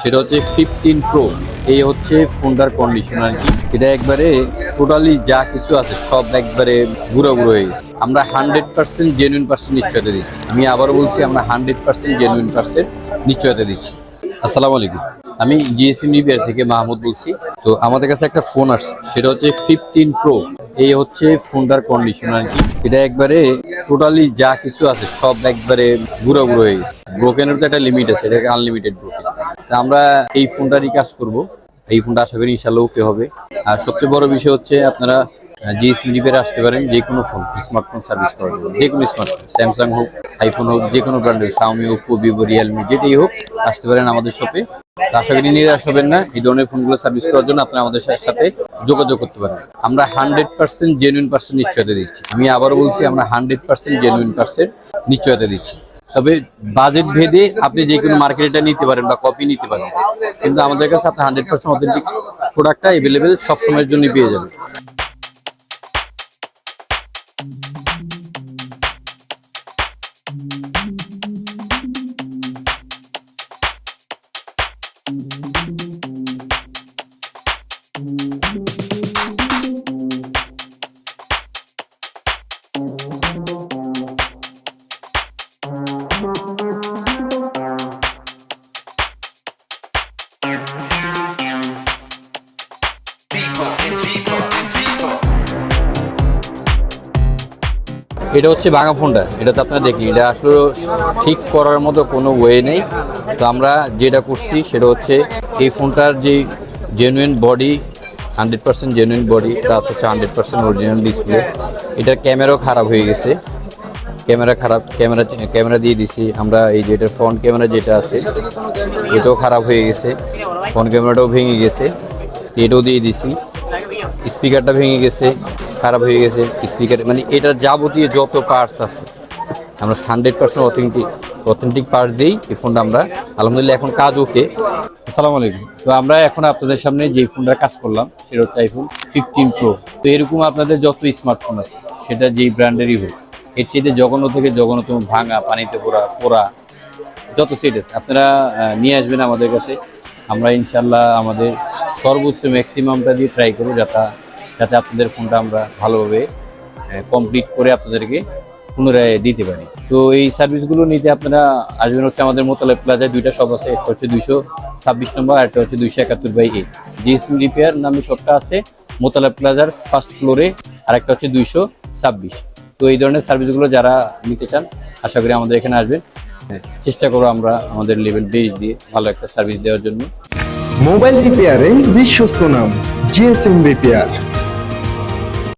সেটা হচ্ছে fifteen pro এই হচ্ছে ফোনটার কন্ডিশন আর কি। এটা একবারে টোটালি যা কিছু আছে সব একবারে বুড়ো বুড়ো হয়ে গেছে। আমরা হান্ড্রেড পার্সেন্ট জেনুইন পার্সেন্ট নিশ্চয়তা দিচ্ছি। আমি আবারও বলছি, আমরা হান্ড্রেড পার্সেন্ট জেনুইন পার্সেন্ট নিশ্চয়তা দিচ্ছি। আসসালামু আলাইকুম। আমি জিএসএম রিপেয়ার থেকে মাহমুদ বলছি। তো আমাদের কাছে একটা ফোন আসছে, সেটা হচ্ছে ফিফটিন প্রো এই হচ্ছে ফোনটার কন্ডিশন আর কি। এটা একবারে টোটালি যা কিছু আছে সব একবারে বুড়ো বুড়ো হয়ে গেছে। ব্রোকেনের তো একটা লিমিট আছে, এটাকে আনলিমিটেড ব্রোকেন আমরা এই ফোনটারই কাজ করব। এই ফোনটা আশা করি ইনশাল্লাহ ওকে হবে। আর সবচেয়ে বড় বিষয় হচ্ছে আপনারা জিএসএম রিপেয়ারে আসতে পারেন, যে কোনো ফোন স্মার্টফোন সার্ভিস করার জন্য, যে কোনো স্মার্টফোন স্যামসাং হোক আইফোন হোক, যে কোনো ব্র্যান্ডের সাউমি ওপো ভিভো রিয়েলমি যেটাই হোক, আসতে পারেন আমাদের শপে আশা করি নিরাশ হবেন না, এই ধরনের ফোনগুলো সার্ভিস করার জন্য আপনি আমাদের সাথে যোগাযোগ করতে পারেন। আমরা হান্ড্রেড পার্সেন্ট জেনুইন পার্সেন্ট নিশ্চয়তা দিচ্ছি। আমি আবারও বলছি, আমরা হান্ড্রেড পার্সেন্ট জেনুইন পার্সেন্ট নিশ্চয়তা দিচ্ছি। তবে বাজেট ভেদে আপনি যে কোনো মার্কেটটা নিতে পারেন বা কপি নিতে পারেন। কিন্তু আমাদের কাছে আপনি হান্ড্রেড পার্সেন্ট অথেন্টিক প্রোডাক্টটা এভেলেবেল সবসময়ের জন্য পেয়ে যাবেন। এটা হচ্ছে ভাঙা ফোনটা, এটা তো আপনারা দেখি এটা আসলে ঠিক করার মতো কোনো ওয়ে নেই। তো আমরা যেটা করছি সেটা হচ্ছে এই ফোনটার যে genuine body hundred percent genuine body plus হচ্ছে হান্ড্রেড পার্সেন্ট অরিজিনাল ডিসপ্লে এটার ক্যামেরাও খারাপ হয়ে গেছে। ক্যামেরা খারাপ ক্যামেরা ক্যামেরা দিয়ে দিছি। আমরা এই যে এটার ফ্রন্ট ক্যামেরা যেটা আছে, এটাও খারাপ হয়ে গেছে। ফ্রন্ট ক্যামেরাটাও ভেঙে গেছে। এটাও দিয়ে দিছি। স্পিকারটা ভেঙে গেছে, খারাপ হয়ে গেছে। স্পিকার মানে এটার যাবতীয় যত পার্টস আছে, আমরা hundred percent authentic authentic parts দিই, এই ফোনটা আমরা, আলহামদুলিল্লাহ এখন কাজ ওকে। আসসালামু আলাইকুম। তো আমরা এখন আপনাদের সামনে যে ফোনটা কাজ করলাম, সেটা হচ্ছে আইফোন ফিফটিন প্রো তো এরকম আপনাদের যত স্মার্টফোন আছে, সেটা যেই ব্র্যান্ডেরই হোক, এর চেয়ে জঘন্য থেকে জঘন্যতম ভাঙা, পানিতে পোড়া পোড়া, যত সেট আছে, আপনারা নিয়ে আসবেন আমাদের কাছে। আমরা ইনশাল্লাহ আমাদের সর্বোচ্চ ম্যাক্সিমামটা দিয়ে ট্রাই করব যাতে যাতে আপনাদের ফোনটা আমরা ভালোভাবে কমপ্লিট করে আপনাদেরকে পুনরায় দিতে পারি। তো এই সার্ভিসগুলো নিতে আপনারা আসবেন হচ্ছে আমাদের মোতালে প্লাজায় দুইটা শপ আছে একটা হচ্ছে দুইশো ছাব্বিশ নম্বর আর একটা হচ্ছে দুইশো একাত্তর বাই এইট জিএসএম রিপেয়ার নামে শপটা আছে মোতালা প্লাজার ফার্স্ট ফ্লোরে আর একটা হচ্ছে দুইশো ছাব্বিশ। তো এই ধরনের সার্ভিসগুলো যারা নিতে চান আশা করি আমাদের এখানে আসবেন। হ্যাঁ, চেষ্টা করব আমরা আমাদের লেভেল বেস দিয়ে ভালো একটা সার্ভিস দেওয়ার জন্য। মোবাইল রিপেয়ারে বিশ্বস্ত নাম জিএসএম রিপেয়ার।